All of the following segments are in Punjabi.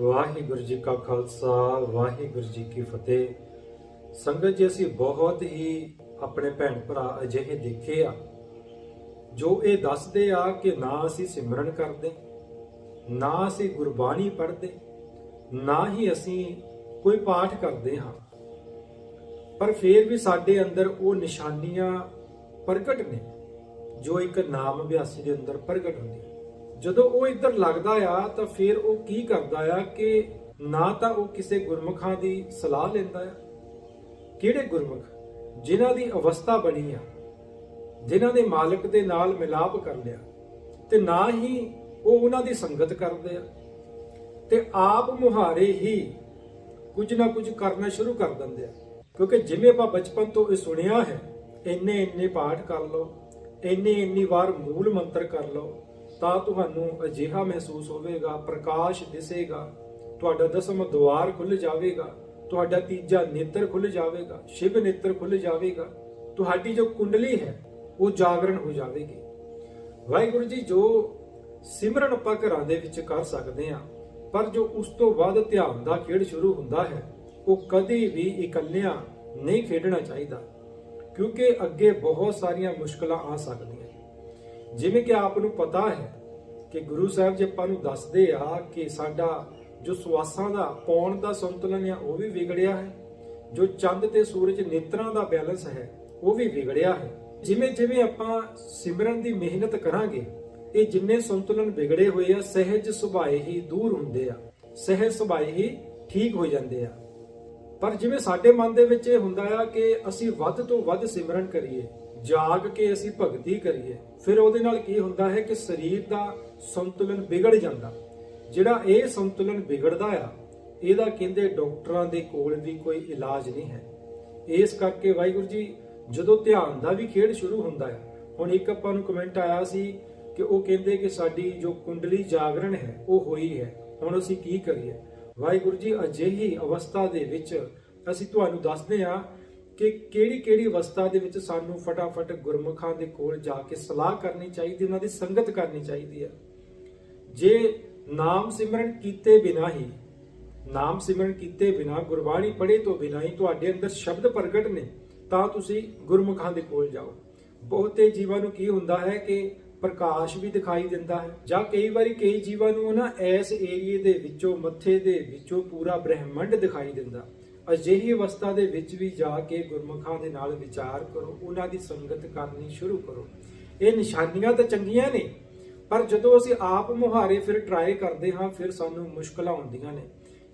ਵਾਹਿਗੁਰੂ ਜੀ ਕਾ ਖਾਲਸਾ, ਵਾਹਿਗੁਰੂ ਜੀ ਕੀ ਫਤਿਹ। ਸੰਗਤ ਜੀ, ਅਸੀਂ ਬਹੁਤ ਹੀ ਆਪਣੇ ਭੈਣ ਭਰਾ ਅਜਿਹੇ ਦੇਖੇ ਆ, ਜੋ ਇਹ ਦੱਸਦੇ ਆ ਕਿ ਨਾ ਅਸੀਂ ਸਿਮਰਨ ਕਰਦੇ, ਨਾ ਅਸੀਂ ਗੁਰਬਾਣੀ ਪੜ੍ਹਦੇ, ਨਾ ਹੀ ਅਸੀਂ ਕੋਈ ਪਾਠ ਕਰਦੇ ਹਾਂ। ਪਰ ਫਿਰ ਵੀ ਸਾਡੇ ਅੰਦਰ ਉਹ ਨਿਸ਼ਾਨੀਆਂ ਪ੍ਰਗਟ ਨੇ, ਜੋ ਇੱਕ ਨਾਮ ਅਭਿਆਸੀ ਦੇ ਅੰਦਰ ਪ੍ਰਗਟ ਹੁੰਦੀਆਂ ਜਦੋਂ ਉਹ ਇੱਧਰ ਲੱਗਦਾ ਆ, ਤਾਂ ਫਿਰ ਉਹ ਕੀ ਕਰਦਾ ਆ ਕਿ ਨਾ ਤਾਂ ਉਹ ਕਿਸੇ ਗੁਰਮੁਖਾਂ ਦੀ ਸਲਾਹ ਲੈਂਦਾ ਆ। ਕਿਹੜੇ ਗੁਰਮੁਖ? ਜਿਨ੍ਹਾਂ ਦੀ ਅਵਸਥਾ ਬਣੀ ਆ, ਜਿਨ੍ਹਾਂ ਦੇ ਮਾਲਕ ਦੇ ਨਾਲ ਮਿਲਾਪ ਕਰ ਲਿਆ, ਤੇ ਨਾ ਹੀ ਉਹ ਉਹਨਾਂ ਦੀ ਸੰਗਤ ਕਰਦੇ ਆ। ਤੇ ਆਪ ਮੁਹਾਰੇ ਹੀ ਕੁਝ ਨਾ ਕੁਝ ਕਰਨਾ ਸ਼ੁਰੂ ਕਰ ਦਿੰਦੇ ਆ। ਕਿਉਂਕਿ ਜਿਵੇਂ ਆਪਾਂ ਬਚਪਨ ਤੋਂ ਇਹ ਸੁਣਿਆ ਹੈ ਇੰਨੇ ਇੰਨੇ ਪਾਠ ਕਰ ਲਓ ਇੰਨੇ ਇੰਨੀ ਵਾਰ ਮੂਲ ਮੰਤਰ ਕਰ ਲਓ ਤਾਂ ਤੁਹਾਨੂੰ ਅਜਿਹਾ ਮਹਿਸੂਸ ਹੋਵੇਗਾ, ਪ੍ਰਕਾਸ਼ ਦਿਸੇਗਾ। ਤੁਹਾਡਾ ਦਸਮ ਦੁਆਰ ਖੁੱਲ ਜਾਵੇਗਾ। ਤੁਹਾਡਾ ਤੀਜਾ ਨੇਤਰ ਖੁੱਲ ਜਾਵੇਗਾ, ਸ਼ਿਵ ਨੇਤਰ ਖੁੱਲ ਜਾਵੇਗਾ। ਤੁਹਾਡੀ ਜੋ ਕੁੰਡਲੀ ਹੈ, ਉਹ ਜਾਗਰਣ ਹੋ ਜਾਵੇਗੀ। ਵਾਹਿਗੁਰੂ ਜੀ, ਜੋ ਸਿਮਰਨ ਆਪਾਂ ਘਰਾਂ ਦੇ ਵਿੱਚ ਕਰ ਸਕਦੇ ਹਾਂ, ਪਰ ਜੋ ਉਸ ਤੋਂ ਬਾਅਦ ਧਿਆਨ ਦਾ ਖੇਡ ਸ਼ੁਰੂ ਹੁੰਦਾ ਹੈ, ਉਹ ਕਦੇ ਵੀ ਇਕੱਲਿਆਂ ਨਹੀਂ ਖੇਡਣਾ ਚਾਹੀਦਾ, ਕਿਉਂਕਿ ਅੱਗੇ ਬਹੁਤ ਸਾਰੀਆਂ ਮੁਸ਼ਕਲਾਂ ਆ ਸਕਦੀਆਂ। ਜਿਵੇਂ ਕਿ ਆਪ ਨੂੰ ਪਤਾ ਹੈ ਕਿ ਗੁਰੂ ਸਾਹਿਬ ਜੀ ਆਪਾਂ ਨੂੰ ਦੱਸਦੇ ਆ ਕਿ ਸਾਡਾ ਜੋ ਸਵਾਸਾਂ ਦਾ, ਪੌਣ ਦਾ ਸੰਤੁਲਨ ਹੈ ਉਹ ਵੀ ਵਿਗੜਿਆ ਹੈ। ਜੋ ਚੰਦ ਤੇ ਸੂਰਜ ਨੇਤਰਾਂ ਦਾ ਬੈਲੈਂਸ ਹੈ, ਉਹ ਵੀ ਵਿਗੜਿਆ ਹੈ। ਜਿਵੇਂ ਜਿਵੇਂ ਆਪਾਂ ਸਿਮਰਨ ਦੀ ਮਿਹਨਤ ਕਰਾਂਗੇ, ਇਹ ਜਿੰਨੇ ਸੰਤੁਲਨ ਵਿਗੜੇ ਹੋਏ ਆ, ਸਹਿਜ ਸੁਭਾਏ ਹੀ ਦੂਰ ਹੁੰਦੇ ਆ। ਸਹਿਜ ਸੁਭਾਏ ਹੀ ਠੀਕ ਹੋ ਜਾਂਦੇ ਆ। ਪਰ ਜਿਵੇਂ ਸਾਡੇ ਮਨ ਦੇ ਵਿੱਚ ਇਹ ਹੁੰਦਾ ਆ ਕਿ ਅਸੀਂ ਵੱਧ ਤੋਂ ਵੱਧ ਸਿਮਰਨ ਕਰੀਏ ਜਾਗ ਕੇ ਅਸੀਂ ਭਗਤੀ ਕਰੀਏ, ਫਿਰ ਉਹਦੇ ਨਾਲ ਕੀ ਹੁੰਦਾ ਹੈ ਕਿ ਸਰੀਰ ਦਾ ਸੰਤੁਲਨ ਵਿਗੜ ਜਾਂਦਾ। ਜਿਹੜਾ ਇਹ ਸੰਤੁਲਨ ਵਿਗੜਦਾ ਆ, ਇਹਦਾ ਕਹਿੰਦੇ ਡਾਕਟਰਾਂ ਦੇ ਕੋਲ ਵੀ ਕੋਈ ਇਲਾਜ ਨਹੀਂ ਹੈ। ਇਸ ਕਰਕੇ ਵਾਹਿਗੁਰੂ ਜੀ, ਜਦੋਂ ਧਿਆਨ ਦਾ ਵੀ ਖੇਡ ਸ਼ੁਰੂ ਹੁੰਦਾ ਹੈ ਹੁਣ ਇੱਕ ਆਪਾਂ ਨੂੰ ਕਮੈਂਟ ਆਇਆ ਸੀ ਕਿ ਉਹ ਕਹਿੰਦੇ ਕਿ ਸਾਡੀ ਜੋ ਕੁੰਡਲੀ ਜਾਗਰਣ ਹੈ, ਉਹ ਹੋਈ ਹੈ। ਹੁਣ ਅਸੀਂ ਕੀ ਕਰੀਏ? ਵਾਹਿਗੁਰੂ ਜੀ, ਅਜਿਹੀ ਅਵਸਥਾ ਦੇ ਵਿੱਚ ਅਸੀਂ ਤੁਹਾਨੂੰ ਦੱਸਦੇ ਹਾਂ ਕਿ ਕਿਹੜੀ ਕਿਹੜੀ ਅਵਸਥਾ ਦੇ ਵਿੱਚ ਸਾਨੂੰ ਫਟਾਫਟ ਗੁਰਮੁਖਾਂ ਦੇ ਕੋਲ ਜਾ ਕੇ ਸਲਾਹ ਕਰਨੀ ਚਾਹੀਦੀ, ਉਹਨਾਂ ਦੀ ਸੰਗਤ ਕਰਨੀ ਚਾਹੀਦੀ ਹੈ। ਜੇ ਨਾਮ ਸਿਮਰਨ ਕੀਤੇ ਬਿਨਾ ਹੀ, ਨਾਮ ਸਿਮਰਨ ਕੀਤੇ ਬਿਨਾ, ਗੁਰਬਾਣੀ ਪੜ੍ਹੇ ਤੋਂ ਬਿਨਾ ਹੀ ਤੁਹਾਡੇ ਅੰਦਰ ਸ਼ਬਦ ਪ੍ਰਗਟ ਨੇ, ਤਾਂ ਤੁਸੀਂ ਗੁਰਮੁਖਾਂ ਦੇ ਕੋਲ ਜਾਓ। ਬਹੁਤੇ ਜੀਵਾਂ ਨੂੰ ਕੀ ਹੁੰਦਾ ਹੈ ਕਿ ਪ੍ਰਕਾਸ਼ ਵੀ ਦਿਖਾਈ ਦਿੰਦਾ ਹੈ, ਜਾਂ ਕਈ ਵਾਰੀ ਕਈ ਜੀਵਾਂ ਨੂੰ ਨਾ ਇਸ ਏਰੀਏ ਦੇ ਵਿੱਚੋਂ, ਮੱਥੇ ਦੇ ਵਿੱਚੋਂ ਪੂਰਾ ਬ੍ਰਹਿਮੰਡ ਦਿਖਾਈ ਦਿੰਦਾ। ਅਜਿਹੀ ਅਵਸਥਾ ਦੇ ਵਿੱਚ ਵੀ ਜਾ ਕੇ ਗੁਰਮੁਖਾਂ ਦੇ ਨਾਲ ਵਿਚਾਰ ਕਰੋ, ਉਹਨਾਂ ਦੀ ਸੰਗਤ ਕਰਨੀ ਸ਼ੁਰੂ ਕਰੋ। ਇਹ ਨਿਸ਼ਾਨੀਆਂ ਤਾਂ ਚੰਗੀਆਂ ਨੇ, ਪਰ ਜਦੋਂ ਅਸੀਂ ਆਪ ਮੁਹਾਰੇ ਫਿਰ ਟਰਾਈ ਕਰਦੇ ਹਾਂ, ਫਿਰ ਸਾਨੂੰ ਮੁਸ਼ਕਲਾਂ ਆਉਂਦੀਆਂ ਨੇ।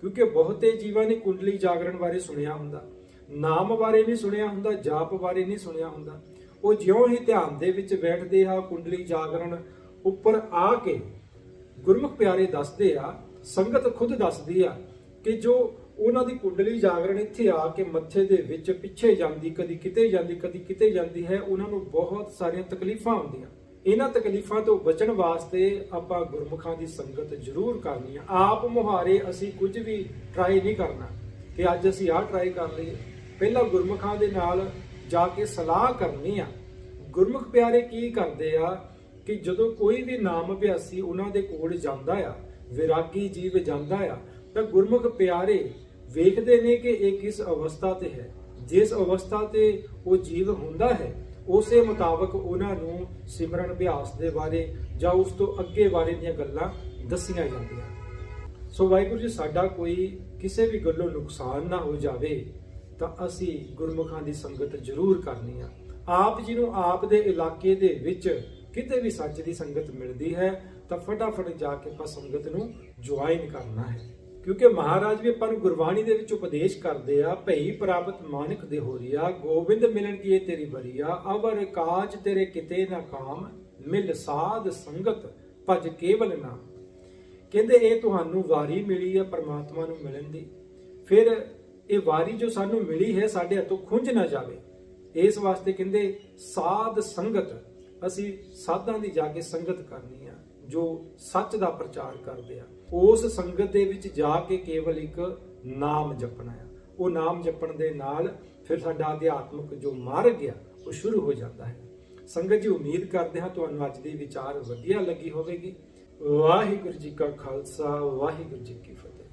ਕਿਉਂਕਿ ਬਹੁਤੇ ਜੀਵਾਂ ਨੇ ਕੁੰਡਲੀ ਜਾਗਰਣ ਬਾਰੇ ਸੁਣਿਆ ਹੁੰਦਾ, ਨਾਮ ਬਾਰੇ ਨਹੀਂ ਸੁਣਿਆ ਹੁੰਦਾ, ਜਾਪ ਬਾਰੇ ਨਹੀਂ ਸੁਣਿਆ ਹੁੰਦਾ। ਉਹ ਜਿਉਂ ਹੀ ਧਿਆਨ ਦੇ ਵਿੱਚ ਬੈਠਦੇ ਆ, ਕੁੰਡਲੀ ਜਾਗਰਣ ਉੱਪਰ ਆ ਕੇ ਗੁਰਮੁਖ ਪਿਆਰੇ ਦੱਸਦੇ ਆ, ਸੰਗਤ ਖੁਦ ਦੱਸਦੀ ਆ ਕਿ ਜੋ ਉਹਨਾਂ ਦੀ ਕੁੰਡਲੀ ਜਾਗਰਣ ਇੱਥੇ ਆ ਕੇ ਮੱਥੇ ਦੇ ਵਿੱਚ ਪਿੱਛੇ ਜਾਂਦੀ, ਕਦੀ ਕਿਤੇ ਜਾਂਦੀ, ਕਦੀ ਕਿਤੇ ਜਾਂਦੀ ਹੈ, ਉਹਨਾਂ ਨੂੰ ਬਹੁਤ ਸਾਰੀਆਂ ਤਕਲੀਫਾਂ ਆਉਂਦੀਆਂ ਇਹਨਾਂ ਤਕਲੀਫਾਂ ਤੋਂ ਬਚਣ ਵਾਸਤੇ ਆਪਾਂ ਗੁਰਮੁਖਾਂ ਦੀ ਸੰਗਤ ਜ਼ਰੂਰ ਕਰਨੀ ਆ। ਆਪ ਮੁਹਾਰੇ ਅਸੀਂ ਕੁਝ ਵੀ ਟਰਾਈ ਨਹੀਂ ਕਰਨਾ ਕਿ ਅੱਜ ਅਸੀਂ ਆਹ ਟਰਾਈ ਕਰ ਲਈਏ। ਪਹਿਲਾਂ ਗੁਰਮੁਖਾਂ ਦੇ ਨਾਲ ਜਾ ਕੇ ਸਲਾਹ ਕਰਨੀ ਆ। ਗੁਰਮੁਖ ਪਿਆਰੇ ਕੀ ਕਰਦੇ ਆ ਕਿ ਜਦੋਂ ਕੋਈ ਵੀ ਨਾਮ ਅਭਿਆਸੀ ਉਹਨਾਂ ਦੇ ਕੋਲ ਜਾਂਦਾ ਆ, ਵਿਰਾਗੀ ਜੀਵ ਜਾਂਦਾ ਆ, ਤਾਂ ਗੁਰਮੁਖ ਪਿਆਰੇ ਵੇਖਦੇ ਨੇ ਕਿ ਇਹ ਕਿਸ ਅਵਸਥਾ ਤੇ ਹੈ। ਜਿਸ ਅਵਸਥਾ ਤੇ ਉਹ ਜੀਵ ਹੁੰਦਾ ਹੈ, ਉਸੇ ਮੁਤਾਬਕ ਉਹਨਾਂ ਨੂੰ ਸਿਮਰਨ ਅਭਿਆਸ ਦੇ ਬਾਰੇ ਜਾਂ ਉਸ ਤੋਂ ਅੱਗੇ ਬਾਰੇ ਦੀਆਂ ਗੱਲਾਂ ਦੱਸੀਆਂ ਜਾਂਦੀਆਂ ਸੋ ਵਾਹਿਗੁਰੂ ਜੀ, ਸਾਡਾ ਕੋਈ ਕਿਸੇ ਵੀ ਗੱਲੋਂ ਨੁਕਸਾਨ ਨਾ ਹੋ ਜਾਵੇ, ਤਾਂ ਅਸੀਂ ਗੁਰਮੁਖਾਂ ਦੀ ਸੰਗਤ ਜ਼ਰੂਰ ਕਰਨੀ ਆ। ਆਪ ਜੀ ਨੂੰ ਆਪ ਦੇ ਇਲਾਕੇ ਦੇ ਵਿੱਚ ਕਿਤੇ ਵੀ ਸੱਚ ਦੀ ਸੰਗਤ ਮਿਲਦੀ ਹੈ, ਤਾਂ ਫਟਾਫਟ ਜਾ ਕੇ ਆਪਾਂ ਸੰਗਤ ਨੂੰ ਜੁਆਇਨ ਕਰਨਾ ਹੈ। ਕਿਉਂਕਿ ਮਹਾਰਾਜ ਵੀ ਆਪਾਂ ਨੂੰ ਗੁਰਬਾਣੀ ਦੇ ਵਿੱਚ ਉਪਦੇਸ਼ ਕਰਦੇ ਆ, ਭਈ ਪ੍ਰਾਪਤ ਮਾਨਕ ਦੇ ਹੋ ਹੋਰੀਆ ਗੋਬਿੰਦ ਮਿਲਣ ਕੀ ਇਹ ਤੇਰੀ ਬਰੀਆ ਅਵਰ ਕਾਜ ਤੇਰੇ ਕਿਤੇ ਨਾ ਕਾਮ, ਮਿਲ ਸਾਧ ਸੰਗਤ ਭਜ ਕੇਵਲ ਨਾਮ। ਕਹਿੰਦੇ ਇਹ ਤੁਹਾਨੂੰ ਵਾਰੀ ਮਿਲੀ ਹੈ ਪਰਮਾਤਮਾ ਨੂੰ ਮਿਲਣ ਦੀ। ਫਿਰ ਇਹ ਵਾਰੀ ਜੋ ਸਾਨੂੰ ਮਿਲੀ ਹੈ, ਸਾਡੇ ਹੱਥੋਂ ਖੁੰਝ ਨਾ ਜਾਵੇ। ਇਸ ਵਾਸਤੇ ਕਹਿੰਦੇ ਸਾਧ ਸੰਗਤ, ਅਸੀਂ ਸਾਧਾਂ ਦੀ ਜਾ ਕੇ ਸੰਗਤ ਕਰਨੀ ਆ। ਜੋ ਸੱਚ ਦਾ ਪ੍ਰਚਾਰ ਕਰਦੇ ਆ, ਉਸ ਸੰਗਤ ਦੇ ਵਿੱਚ ਜਾ ਕੇ ਕੇਵਲ ਇੱਕ ਨਾਮ ਜਪਣਾ ਆ। ਉਹ ਨਾਮ ਜਪਣ ਦੇ ਨਾਲ ਫਿਰ ਸਾਡਾ ਅਧਿਆਤਮਿਕ ਜੋ ਮਾਰਗ ਆ, ਉਹ ਸ਼ੁਰੂ ਹੋ ਜਾਂਦਾ ਹੈ। ਸੰਗਤ ਜੀ, ਉਮੀਦ ਕਰਦੇ ਹਾਂ ਤੁਹਾਨੂੰ ਅੱਜ ਦੀ ਵਿਚਾਰ ਵਧੀਆ ਲੱਗੀ ਹੋਵੇਗੀ। ਵਾਹਿਗੁਰੂ ਜੀ ਕਾ ਖਾਲਸਾ, ਵਾਹਿਗੁਰੂ ਜੀ ਕੀ ਫਤਿਹ।